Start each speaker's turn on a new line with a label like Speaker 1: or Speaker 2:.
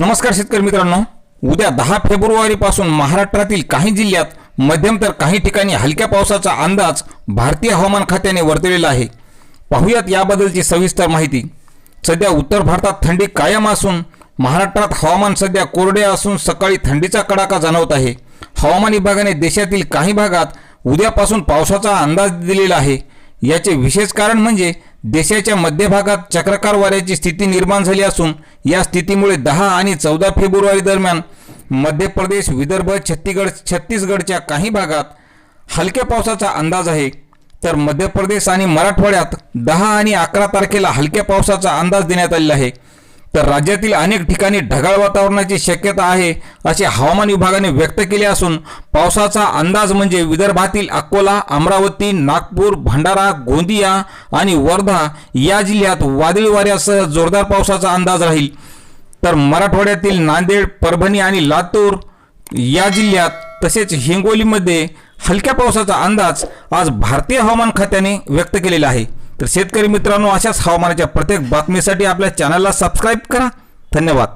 Speaker 1: नमस्कार शेतकरी मित्रांनो. उद्या दहा फेब्रुवारीपासून महाराष्ट्रातील काही जिल्ह्यात मध्यम तर काही ठिकाणी हलक्या पावसाचा अंदाज भारतीय हवामान खात्याने वर्तवलेला आहे. पाहुयात याबद्दलची सविस्तर माहिती. सध्या उत्तर भारतात थंडी कायम असून महाराष्ट्रात हवामान सध्या कोरडे असून सकाळी थंडीचा कडाका जाणवत आहे. हवामान विभागाने देशातील काही भागात उद्यापासून पावसाचा अंदाज दिलेला आहे. याचे विशेष कारण म्हणजे देशाच्या मध्यभागात चक्रकार वाऱ्याची स्थिती निर्माण झाली असून या स्थितीमुळे दहा आणि चौदा फेब्रुवारी दरम्यान मध्य प्रदेश विदर्भ छत्तीगड छत्तीसगडच्या काही भागात हलक्या पावसाचा अंदाज आहे. तर मध्य प्रदेश आणि मराठवाड्यात दहा आणि अकरा तारखेला हलक्या पावसाचा अंदाज देण्यात आलेला आहे. तर राज्यातील अनेक ठिकाणी ढगाळ वातावरणाची शक्यता आहे असे हवामान विभागाने व्यक्त केले असून पावसाचा अंदाज म्हणजे विदर्भातील अकोला अमरावती नागपूर भंडारा गोंदिया आणि वर्धा या जिल्ह्यात वादळी वाऱ्यासह जोरदार पावसाचा अंदाज राहील. तर मराठवाड्यातील नांदेड परभणी आणि लातूर या जिल्ह्यात तसेच हिंगोलीमध्ये हलक्या पावसाचा अंदाज आज भारतीय हवामान खात्याने व्यक्त केलेला आहे. तर शेतकरी मित्रांनो अशाच हवामानाच्या प्रत्येक बातमीसाठी आपल्या चॅनलला सबस्क्राईब करा. धन्यवाद.